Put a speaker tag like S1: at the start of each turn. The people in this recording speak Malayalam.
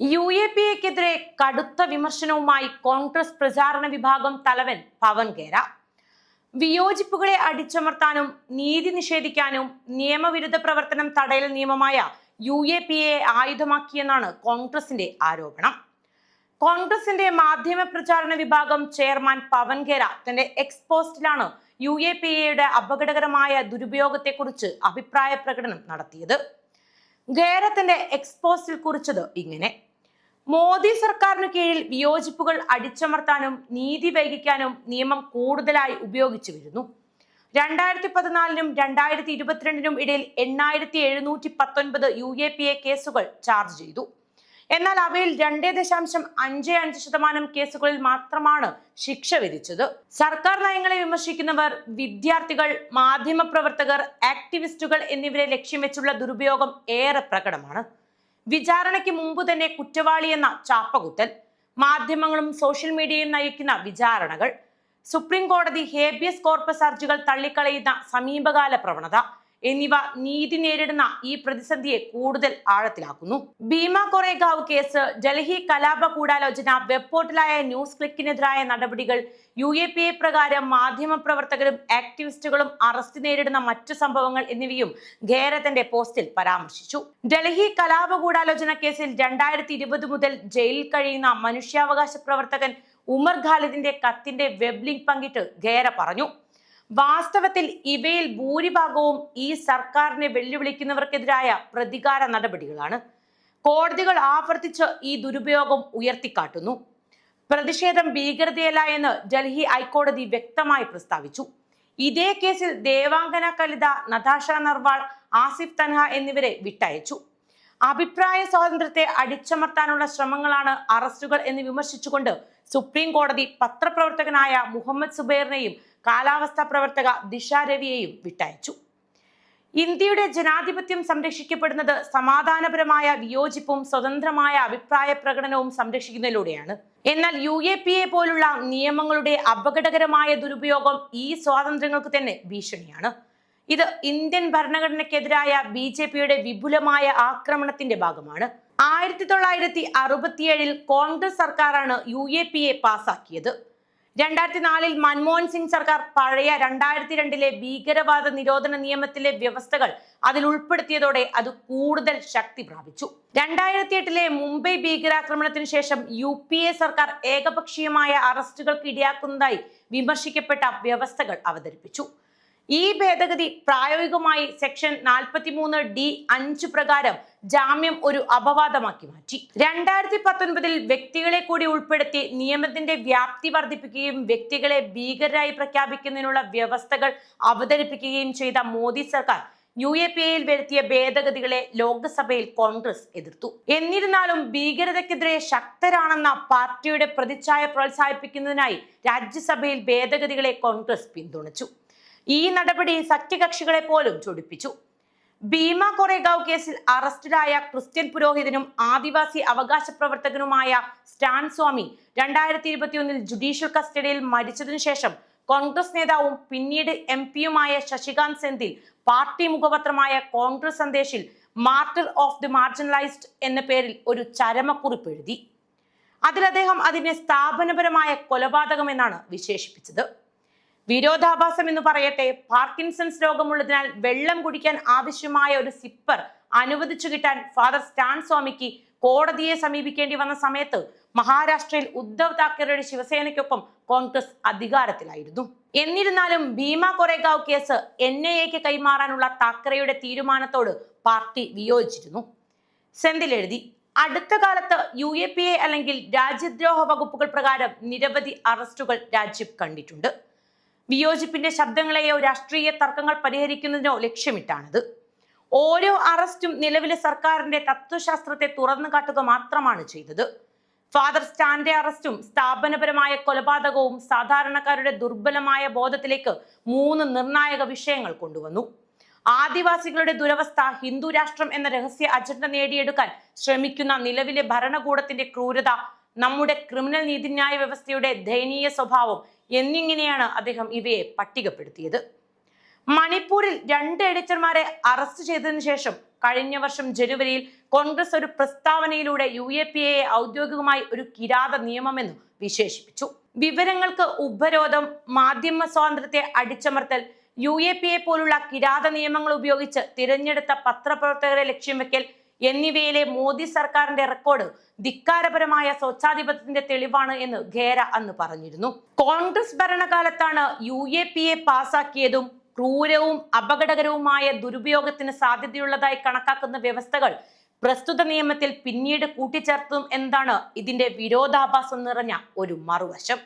S1: യു എ പി എക്കെതിരെ കടുത്ത വിമർശനവുമായി കോൺഗ്രസ് പ്രചാരണ വിഭാഗം തലവൻ പവൻ കേര. വിയോജിപ്പുകളെ അടിച്ചമർത്താനും നീതി നിഷേധിക്കാനും നിയമവിരുദ്ധ പ്രവർത്തനം തടയൽ നിയമമായ യു എ പി എ ആയുധമാക്കിയെന്നാണ് കോൺഗ്രസിന്റെ ആരോപണം. കോൺഗ്രസിന്റെ മാധ്യമ പ്രചാരണ വിഭാഗം ചെയർമാൻ പവൻ കേര തന്റെ എക്സ് പോസ്റ്റിലാണ് യു എ പി എയുടെ അപകടകരമായ ദുരുപയോഗത്തെക്കുറിച്ച് അഭിപ്രായ പ്രകടനം നടത്തിയത്. ഖേര തന്റെ എക്സ് പോസ്റ്റിൽ കുറിച്ചത് ഇങ്ങനെ. മോദി സർക്കാരിനു കീഴിൽ വിയോജിപ്പുകൾ അടിച്ചമർത്താനും നീതി വൈകിക്കാനും നിയമം കൂടുതലായി ഉപയോഗിച്ചു വരുന്നു. രണ്ടായിരത്തി പതിനാലിനും രണ്ടായിരത്തി ഇരുപത്തിരണ്ടിനും ഇടയിൽ എണ്ണായിരത്തി എഴുന്നൂറ്റി പത്തൊൻപത് യു എ പി എ കേസുകൾ ചാർജ് ചെയ്തു. എന്നാൽ അവയിൽ രണ്ടേ ദശാംശം അഞ്ച് അഞ്ച് ശതമാനം കേസുകളിൽ മാത്രമാണ് ശിക്ഷ വിധിച്ചത്. സർക്കാർ നയങ്ങളെ വിമർശിക്കുന്നവർ വിദ്യാർത്ഥികൾ മാധ്യമപ്രവർത്തകർ ആക്ടിവിസ്റ്റുകൾ എന്നിവരെ ലക്ഷ്യം വെച്ചുള്ള ദുരുപയോഗം ഏറെ പ്രകടമാണ്. വിചാരണയ്ക്ക് മുമ്പ് തന്നെ കുറ്റവാളി എന്ന ചാപ്പകുത്തൽ മാധ്യമങ്ങളും സോഷ്യൽ മീഡിയയും നയിക്കുന്ന വിചാരണകൾ സുപ്രീം കോടതി ഹേബിയസ് കോർപ്പസ് ഹർജികൾ തള്ളിക്കളയുന്ന സമീപകാല പ്രവണത എന്നിവ നീതി നേരിടുന്ന ഈ പ്രതിസന്ധിയെ കൂടുതൽ ആഴത്തിലാക്കുന്നു. ഭീമ കൊറേഗാവ് കേസ് ഡൽഹി കലാപ ഗൂഢാലോചന വെബ് പോർട്ടലായ ന്യൂസ് ക്ലിക്കിനെതിരായ നടപടികൾ യു എ പി എ പ്രകാരം മാധ്യമപ്രവർത്തകരും ആക്ടിവിസ്റ്റുകളും അറസ്റ്റ് നേരിടുന്ന മറ്റു സംഭവങ്ങൾ എന്നിവയും ഖേരത്തിന്റെ പോസ്റ്റിൽ പരാമർശിച്ചു. ഡൽഹി കലാപ ഗൂഢാലോചന കേസിൽ രണ്ടായിരത്തി ഇരുപത് മുതൽ ജയിലിൽ കഴിയുന്ന മനുഷ്യാവകാശ പ്രവർത്തകൻ ഉമർ ഖാലിദിന്റെ കത്തിന്റെ വെബ് ലിങ്ക് പങ്കിട്ട് ഖേര പറഞ്ഞു. വാസ്തവത്തിൽ ഇവയിൽ ഭൂരിഭാഗവും ഈ സർക്കാരിനെ വെല്ലുവിളിക്കുന്നവർക്കെതിരായ പ്രതികാര നടപടികളാണ്. കോടതികൾ ആവർത്തിച്ച് ഈ ദുരുപയോഗം ഉയർത്തിക്കാട്ടുന്നു. പ്രതിഷേധം ഭീകരതയല്ല എന്ന് ഡൽഹി ഹൈക്കോടതി വ്യക്തമായി പ്രസ്താവിച്ചു. ഇതേ കേസിൽ ദേവാംഗന കലിത നതാഷ നർവാൾ ആസിഫ് തൻഹ എന്നിവരെ വിട്ടയച്ചു. അഭിപ്രായ സ്വാതന്ത്ര്യത്തെ അടിച്ചമർത്താനുള്ള ശ്രമങ്ങളാണ് അറസ്റ്റുകൾ എന്ന് വിമർശിച്ചുകൊണ്ട് സുപ്രീം കോടതി പത്രപ്രവർത്തകനായ മുഹമ്മദ് സുബൈറിനെയും കാലാവസ്ഥാ പ്രവർത്തക ദിശ രവിയെയും വിട്ടയച്ചു. ഇന്ത്യയുടെ ജനാധിപത്യം സംരക്ഷിക്കപ്പെടുന്നത് സമാധാനപരമായ വിയോജിപ്പും സ്വതന്ത്രമായ അഭിപ്രായ പ്രകടനവും സംരക്ഷിക്കുന്നതിലൂടെയാണ്. എന്നാൽ യു എ പി എ പോലുള്ള നിയമങ്ങളുടെ അപകടകരമായ ദുരുപയോഗം ഈ സ്വാതന്ത്ര്യങ്ങൾക്ക് തന്നെ ഭീഷണിയാണ്. ഇത് ഇന്ത്യൻ ഭരണഘടനയ്ക്കെതിരായ ബി ജെ പിയുടെ വിപുലമായ ആക്രമണത്തിന്റെ ഭാഗമാണ്. ആയിരത്തി തൊള്ളായിരത്തി അറുപത്തിയേഴിൽ കോൺഗ്രസ് സർക്കാരാണ് യു എ പി എ പാസാക്കിയത്. രണ്ടായിരത്തി നാലിൽ മൻമോഹൻ സിംഗ് സർക്കാർ പഴയ രണ്ടായിരത്തി രണ്ടിലെ ഭീകരവാദ നിരോധന നിയമത്തിലെ വ്യവസ്ഥകൾ അതിൽ ഉൾപ്പെടുത്തിയതോടെ അത് കൂടുതൽ ശക്തി പ്രാപിച്ചു. രണ്ടായിരത്തി എട്ടിലെ മുംബൈ ഭീകരാക്രമണത്തിന് ശേഷം യു പി എ സർക്കാർ ഏകപക്ഷീയമായ അറസ്റ്റുകൾക്ക് ഇടയാക്കുന്നതായി വിമർശിക്കപ്പെട്ട വ്യവസ്ഥകൾ അവതരിപ്പിച്ചു. ഈ ഭേദഗതി പ്രായോഗികമായി സെക്ഷൻ നാൽപ്പത്തിമൂന്ന് ഡി അഞ്ച് പ്രകാരം ജാമ്യം ഒരു അപവാദമാക്കി മാറ്റി. രണ്ടായിരത്തി പത്തൊൻപതിൽ വ്യക്തികളെ കൂടി ഉൾപ്പെടുത്തി നിയമത്തിന്റെ വ്യാപ്തി വർദ്ധിപ്പിക്കുകയും വ്യക്തികളെ ഭീകരരായി പ്രഖ്യാപിക്കുന്നതിനുള്ള വ്യവസ്ഥകൾ അവതരിപ്പിക്കുകയും ചെയ്ത മോദി സർക്കാർ യു എ പി എയിൽ വരുത്തിയ ഭേദഗതികളെ ലോക്സഭയിൽ കോൺഗ്രസ് എതിർത്തു. എന്നിരുന്നാലും ഭീകരതയ്ക്കെതിരെ ശക്തരാണെന്ന പാർട്ടിയുടെ പ്രതിച്ഛായ പ്രോത്സാഹിപ്പിക്കുന്നതിനായി രാജ്യസഭയിൽ ഭേദഗതികളെ കോൺഗ്രസ് പിന്തുണച്ചു. ഈ നടപടി സഖ്യകക്ഷികളെ പോലും ചൊടിപ്പിച്ചു. ഭീമ കൊറേഗാവ് കേസിൽ അറസ്റ്റിലായ ക്രിസ്ത്യൻ പുരോഹിതനും ആദിവാസി അവകാശ പ്രവർത്തകനുമായ സ്റ്റാൻ സ്വാമി രണ്ടായിരത്തി ഇരുപത്തിയൊന്നിൽ ജുഡീഷ്യൽ കസ്റ്റഡിയിൽ മരിച്ചതിനു ശേഷം കോൺഗ്രസ് നേതാവും പിന്നീട് എം പിയുമായ ശശികാന്ത് സെന്തിൽ പാർട്ടി മുഖപത്രമായ കോൺഗ്രസ് സന്ദേശിൽ മാർട്ടർ ഓഫ് ദി മാർജിനലൈസ്ഡ് എന്ന പേരിൽ ഒരു ചരമക്കുറിപ്പ് എഴുതി. അതിൽ അദ്ദേഹം അതിനെ സ്ഥാപനപരമായ കൊലപാതകമെന്നാണ് വിശേഷിപ്പിച്ചത്. വിരോധാഭാസം എന്ന് പറയട്ടെ പാർക്കിൻസൺസ് രോഗമുള്ളതിനാൽ വെള്ളം കുടിക്കാൻ ആവശ്യമായ ഒരു സിപ്പർ അനുവദിച്ചു കിട്ടാൻ ഫാദർ സ്റ്റാൻ സ്വാമിക്ക് കോടതിയെ സമീപിക്കേണ്ടി വന്ന സമയത്ത് മഹാരാഷ്ട്രയിൽ ഉദ്ധവ് താക്കറെയുടെ ശിവസേനയ്ക്കൊപ്പം കോൺഗ്രസ് അധികാരത്തിലായിരുന്നു. എന്നിരുന്നാലും Bhima Koregaon case N I എക്ക് കൈമാറാനുള്ള താക്കറെയുടെ തീരുമാനത്തോട് പാർട്ടി വിയോജിച്ചിരുന്നു. സെന്തിൽ എഴുതി അടുത്ത കാലത്ത് യു എ പി എ അല്ലെങ്കിൽ രാജ്യദ്രോഹ വകുപ്പുകൾ പ്രകാരം നിരവധി അറസ്റ്റുകൾ രാജ്യം കണ്ടിട്ടുണ്ട്. വിയോജിപ്പിന്റെ ശബ്ദങ്ങളെയോ രാഷ്ട്രീയ തർക്കങ്ങൾ പരിഹരിക്കുന്നതിനോ ലക്ഷ്യമിട്ടാണിത്. ഓരോ അറസ്റ്റും നിലവിലെ സർക്കാരിന്റെ തത്വശാസ്ത്രത്തെ തുറന്നു കാട്ടുക മാത്രമാണ് ചെയ്തത്. ഫാദർ സ്റ്റാൻഡെ അറസ്റ്റും സ്ഥാപനപരമായ കൊലപാതകവും സാധാരണക്കാരുടെ ദുർബലമായ ബോധത്തിലേക്ക് മൂന്ന് നിർണായക വിഷയങ്ങൾ കൊണ്ടുവന്നു. ആദിവാസികളുടെ ദുരവസ്ഥ ഹിന്ദു രാഷ്ട്രം എന്ന രഹസ്യ അജണ്ട നേടിയെടുക്കാൻ ശ്രമിക്കുന്ന നിലവിലെ ഭരണകൂടത്തിന്റെ ക്രൂരത നമ്മുടെ ക്രിമിനൽ നീതിന്യായ വ്യവസ്ഥയുടെ ദയനീയ സ്വഭാവം എന്നിങ്ങനെയാണ് അദ്ദേഹം ഇവയെ പട്ടികപ്പെടുത്തിയത്. മണിപ്പൂരിൽ രണ്ട് എഡിറ്റർമാരെ അറസ്റ്റ് ചെയ്തതിനു ശേഷം കഴിഞ്ഞ വർഷം ജനുവരിയിൽ കോൺഗ്രസ് ഒരു പ്രസ്താവനയിലൂടെ യു എ പി എയെ ഔദ്യോഗികമായി ഒരു കിരാത നിയമമെന്ന് വിശേഷിപ്പിച്ചു. വിവരങ്ങൾക്ക് ഉപരോധം മാധ്യമ സ്വാതന്ത്ര്യത്തെ അടിച്ചമർത്തൽ യു എ പി എ പോലുള്ള കിരാത നിയമങ്ങൾ ഉപയോഗിച്ച് തിരഞ്ഞെടുത്ത പത്രപ്രവർത്തകരെ ലക്ഷ്യം വെക്കൽ എന്നിവയിലെ മോദി സർക്കാരിന്റെ റെക്കോർഡ് ധിക്കാരപരമായ സ്വച്ഛാധിപത്യത്തിന്റെ തെളിവാണ് എന്ന് ഖേര അന്ന് പറഞ്ഞിരുന്നു. കോൺഗ്രസ് ഭരണകാലത്താണ് യു എ പി എ പാസാക്കിയതും ക്രൂരവും അപകടകരവുമായ ദുരുപയോഗത്തിന് സാധ്യതയുള്ളതായി കണക്കാക്കുന്ന വ്യവസ്ഥകൾ പ്രസ്തുത നിയമത്തിൽ പിന്നീട് കൂട്ടിച്ചേർത്തും എന്താണ് ഇതിന്റെ വിരോധാഭാസം നിറഞ്ഞ ഒരു മറുവശം.